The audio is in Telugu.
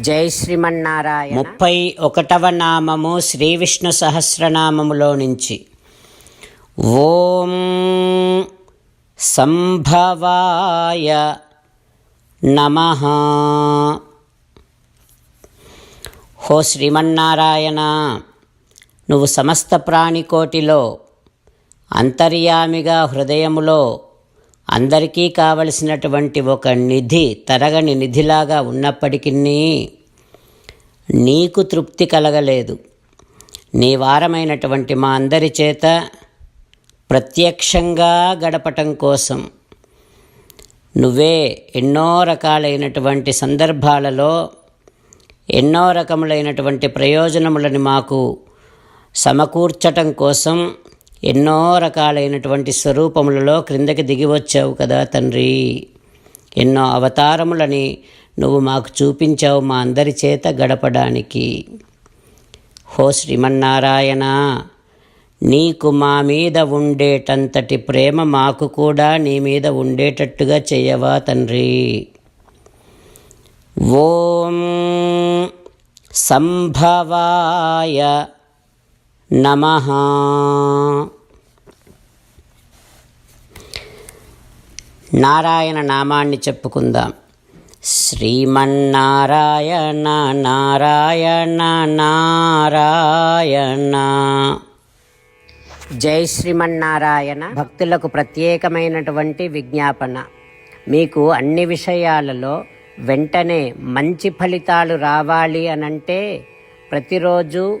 జై శ్రీమన్నారాయణ. ముప్పై ఒకటవ నామము శ్రీ విష్ణు సహస్రనామములో నుంచి. ఓం సంభవాయ నమ. హో శ్రీమన్నారాయణ నువ్వు సమస్త ప్రాణికోటిలో అంతర్యామిగా హృదయములో అందరికీ కావలసినటువంటి ఒక నిధి తరగని నిధిలాగా ఉన్నప్పటికీ నీకు తృప్తి కలగలేదు. నీ వారమైనటువంటి మా అందరి చేత ప్రత్యక్షంగా గడపటం కోసం నువ్వే ఎన్నో రకాలైనటువంటి సందర్భాలలో ఎన్నో రకములైనటువంటి ప్రయోజనములను మాకు సమకూర్చటం కోసం ఎన్నో రకాలైనటువంటి స్వరూపములలో క్రిందకి దిగి వచ్చావు కదా తండ్రి. ఎన్నో అవతారములని నువ్వు మాకు చూపించావు మా అందరి చేత గడపడానికి. హో శ్రీమన్నారాయణ నీకు మా మీద ఉండేటంతటి ప్రేమ మాకు కూడా నీ మీద ఉండేటట్టుగా చేయవా తండ్రి. ఓం సంభవాయ నమ. నారాయణ నామాన్ని చెప్పుకుందాం. శ్రీమన్నారాయణ నారాయణ నారాయణ. జై శ్రీమన్నారాయణ. భక్తులకు ప్రత్యేకమైనటువంటి విజ్ఞాపన. మీకు అన్ని విషయాలలో వెంటనే మంచి ఫలితాలు రావాలి అనంటే ప్రతిరోజు